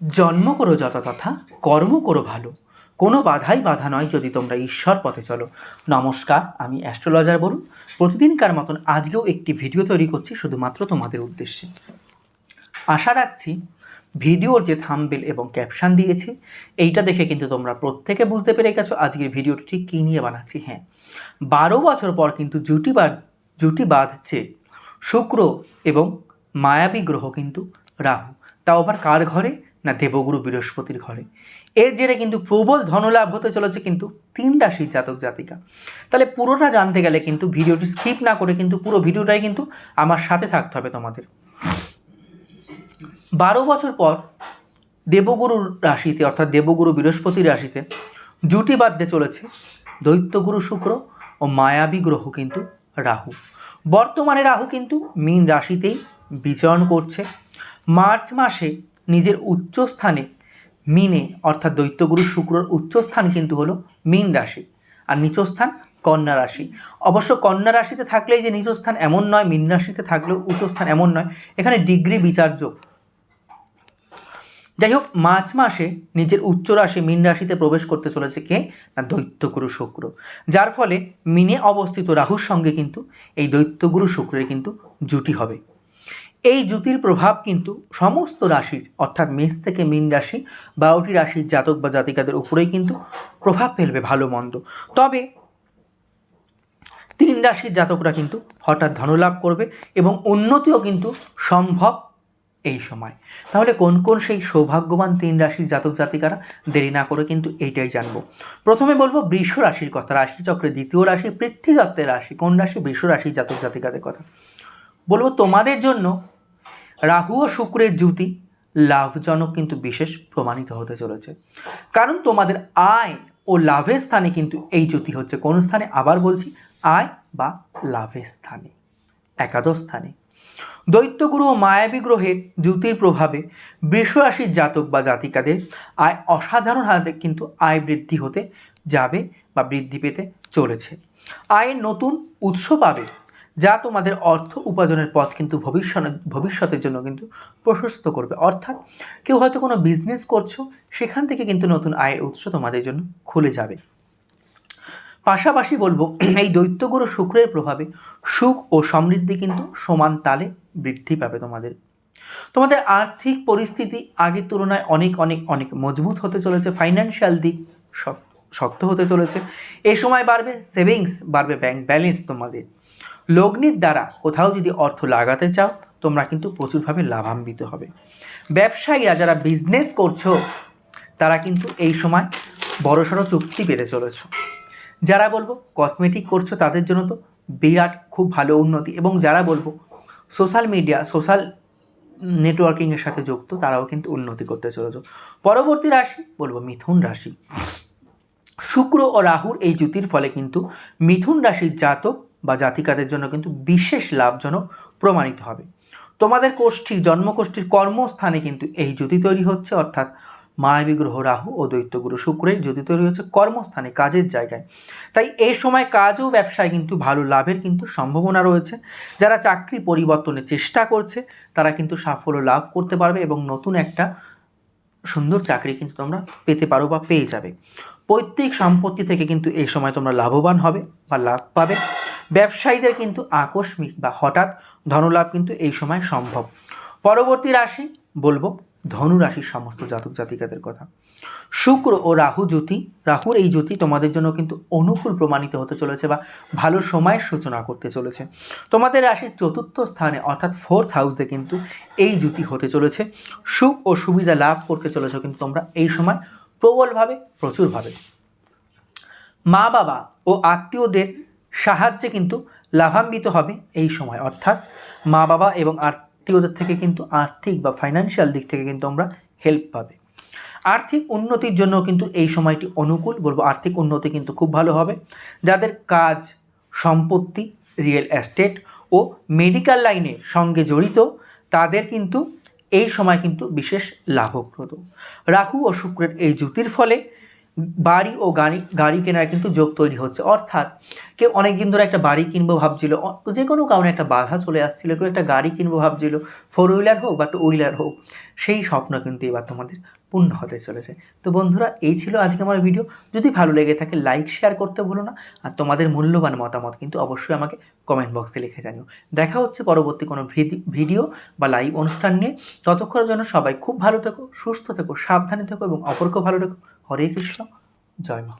জন্ম করো যত তথা কর্ম করো ভালো। কোনো বাধাই বাধা নয় যদি তোমরা ঈশ্বর পথে চলো। নমস্কার, আমি অ্যাস্ট্রোলজার বলুন প্রতিদিনকার মতন আজকেও একটি ভিডিও তৈরি করছি শুধুমাত্র তোমাদের উদ্দেশ্যে। আশা রাখছি ভিডিওর যে থাম্বেল এবং ক্যাপশন দিয়েছি, এইটা দেখে কিন্তু তোমরা প্রত্যেকে বুঝতে পেরে গেছো আজকের ভিডিওটি ঠিক কী নিয়ে বানাচ্ছি। হ্যাঁ বারো বছর পর কিন্তু জুটি বাঁধ, জুটি বাঁধছে শুক্র এবং মায়াবী গ্রহ কিন্তু রাহু। তাও আবার কার ঘরে? না দেবগুরু বৃহস্পতির ঘরে। এর জেরে কিন্তু প্রবল ধনলাভ হতে চলেছে কিন্তু তিন রাশির জাতক জাতিকা। তাহলে পুরোটা জানতে গেলে কিন্তু ভিডিওটি স্কিপ না করে কিন্তু পুরো ভিডিওটাই কিন্তু আমার সাথে থাকতে হবে তোমাদের। বারো বছর পর দেবগুরুর রাশিতে অর্থাৎ দেবগুরু বৃহস্পতির রাশিতে জুটি বাঁধতে চলেছে দৈত্যগুরু শুক্র ও মায়াবী গ্রহ কিন্তু রাহু। বর্তমানে রাহু কিন্তু মীন রাশিতেই বিচরণ করছে। মার্চ মাসে নিজের উচ্চস্থানে মিনে, অর্থাৎ দৈত্যগুরু শুক্রর উচ্চস্থান কিন্তু হলো মীন রাশি আর নিচস্থান কন্যা রাশি। অবশ্য কন্যা রাশিতে থাকলেই যে নিচস্থান এমন নয়, মীন রাশিতে থাকলেও উচ্চস্থান এমন নয়। এখানে ডিগ্রি বিচার্য। যাই হোক, মার্চ মাসে নিজের উচ্চ রাশি মীন রাশিতে প্রবেশ করতে চলেছে কে? না, দৈত্যগুরু শুক্র। যার ফলে মিনে অবস্থিত রাহুর সঙ্গে কিন্তু এই দৈত্যগুরু শুক্রের কিন্তু জুটি হবে। এই জুতির প্রভাব কিন্তু সমস্ত রাশির, অর্থাৎ মেষ থেকে মীন রাশি বারোটি রাশির জাতক বা জাতিকাদের উপরেই কিন্তু প্রভাব ফেলবে ভালো মন্দ। তবে তিন রাশির জাতকরা কিন্তু হঠাৎ ধনলাভ করবে এবং উন্নতিও কিন্তু সম্ভব এই সময়। তাহলে কোন কোন সেই সৌভাগ্যবান তিন রাশির জাতক জাতিকারা? দেরি না করে কিন্তু এইটাই জানব। প্রথমে বলব বৃষ রাশির কথা রাশিচক্রের দ্বিতীয় রাশি পৃথ্বীদত্তের রাশি, কোন রাশি? বৃষ রাশির জাতক জাতিকাদের কথা। বলব তোমাদের জন্য রাহু ও শুক্রের জুতি লাভজনক কিন্তু বিশেষ প্রমাণিত হতে চলেছে। কারণ তোমাদের আয় ও লাভের স্থানে কিন্তু এই জ্যোতি হচ্ছে। কোন স্থানে? আবার বলছি, আয় বা লাভের স্থানে, একাদশ স্থানে। দৈত্যগুরু ও মায়াবী গ্রহের জ্যোতির প্রভাবে বৃষ জাতক বা জাতিকাদের আয় অসাধারণ হারে কিন্তু আয় বৃদ্ধি হতে যাবে বা বৃদ্ধি পেতে চলেছে। আয়ের নতুন উৎস পাবে যা তোমাদের অর্থ উপার্জনের পথ কিন্তু ভবিষ্যৎ, ভবিষ্যতের জন্য কিন্তু প্রশস্ত করবে। অর্থাৎ কেউ হয়তো কোনো বিজনেস করছ, সেখান থেকে কিন্তু নতুন আয়ের উৎস তোমাদের জন্য খুলে যাবে। পাশাপাশি বলব, এই দৈত্যগুরু শুক্রের প্রভাবে সুখ ও সমৃদ্ধি কিন্তু সমান তালে বৃদ্ধি পাবে তোমাদের। তোমাদের আর্থিক পরিস্থিতি আগের তুলনায় অনেক অনেক অনেক মজবুত হতে চলেছে। ফাইন্যান্সিয়াল দিক শক- শক্ত হতে চলেছে। এই সময় বাড়বে সেভিংস বাড়বে ব্যাংক ব্যালেন্স তোমাদের। লগ্নির দ্বারা কোথাও যদি অর্থ লাগাতে চাও, তোমরা কিন্তু প্রচুরভাবে লাভান্বিত হবে। ব্যবসায়ীরা যারা বিজনেস করছ, তারা কিন্তু এই সময় বড়সড় চুক্তি পেতে চলেছ। যারা বলব কসমেটিক করছ, তাদের জন্য তো বিরাট খুব ভালো উন্নতি এবং যারা বলব সোশ্যাল মিডিয়া সোশ্যাল নেটওয়ার্কিংয়ের সাথে যুক্ত, তারাও কিন্তু উন্নতি করতে চলেছ। পরবর্তী রাশি, বলব মিথুন রাশি। শুক্র ও রাহুর এই জ্যোতির ফলে কিন্তু মিথুন রাশির জাতক বা জাতিকাদের জন্য কিন্তু বিশেষ লাভজনক প্রমাণিত হবে। তোমাদের গোষ্ঠীর জন্মগোষ্ঠীর কর্মস্থানে কিন্তু এই জ্যোতি তৈরি হচ্ছে, অর্থাৎ মায়াবী গ্রহ রাহু ও দৈত্যগুরু শুক্রের জ্যোতি তৈরি হচ্ছে কর্মস্থানে, কাজের জায়গায়। তাই এই সময় কাজ ও ব্যবসায় কিন্তু ভালো লাভের কিন্তু সম্ভাবনা রয়েছে। যারা চাকরি পরিবর্তনের চেষ্টা করছে, তারা কিন্তু সাফল্য লাভ করতে পারবে এবং নতুন একটা সুন্দর চাকরি কিন্তু তোমরা পেতে পারো বা পেয়ে যাবে। পৈতৃক সম্পত্তি থেকে কিন্তু এই সময় তোমরা লাভবান হবে বা লাভ পাবে। ব্যবসায়ীদের কিন্তু আকস্মিক বা হঠাৎ ধনলাভ কিন্তু এই সময় সম্ভব। পরবর্তী রাশি বলব ধনু রাশির সমস্ত জাতক জাতিকাদের কথা। শুক্র ও রাহু জ্যোতি, রাহুর এই জ্যোতি তোমাদের জন্য কিন্তু অনুকূল প্রমাণিত হতে চলেছে বা ভালো সময়ের সূচনা করতে চলেছে। তোমাদের রাশির চতুর্থ স্থানে অর্থাৎ ফোর্থ হাউসে কিন্তু এই জ্যোতি হতে চলেছে। সুখ ও সুবিধা লাভ করতে চলেছে কিন্তু তোমরা এই সময় প্রবলভাবে, প্রচুরভাবে। মা বাবা ও আত্মীয়দের সাহায্যে কিন্তু লাভান্বিত হবে এই সময়। অর্থাৎ মা বাবা এবং আত্মীয়দের থেকে কিন্তু আর্থিক বা ফাইন্যান্সিয়াল দিক থেকে কিন্তু আমরা হেল্প পাবে। আর্থিক উন্নতির জন্য কিন্তু এই সময়টি অনুকূল, বলব আর্থিক উন্নতি কিন্তু খুব ভালো হবে। যাদের কাজ, সম্পত্তি রিয়েল এস্টেট ও মেডিকেল লাইনের সঙ্গে জড়িত, তাদের কিন্তু এই সময় কিন্তু বিশেষ লাভপ্রদ। রাহু ও শুক্রের এই জ্যোতির ফলে বাড়ি ও গাড়ি গাড়ি কেনার কিন্তু যোগ তৈরি হচ্ছে। অর্থাৎ কেউ অনেক দিন ধরে একটা বাড়ি কিনবো ভাবছিল যে কোনো কারণে একটা বাধা চলে আসছিল, কেউ একটা গাড়ি কিনবো ভাবছিল ফোর হুইলার হোক বা টু হুইলার হোক, সেই স্বপ্ন কিন্তু এবার তোমাদের পূর্ণ হতে চলেছে। তো বন্ধুরা, এই ছিল আজকে আমার ভিডিও যদি ভালো লেগে থাকে লাইক শেয়ার করতে ভুলো না। আর তোমাদের মূল্যবান মতামত কিন্তু অবশ্যই আমাকে কমেন্ট বক্সে লিখে জানিও। দেখা হচ্ছে পরবর্তী কোনো ভিডি- ভিডিও বা লাইভ অনুষ্ঠান নিয়ে। ততক্ষণের জন্য সবাই খুব ভালো থেকো, সুস্থ থেকো, সাবধানে থেকো এবং অপরকেও ভালো রেখো। হরে কৃষ্ণ জয় মা।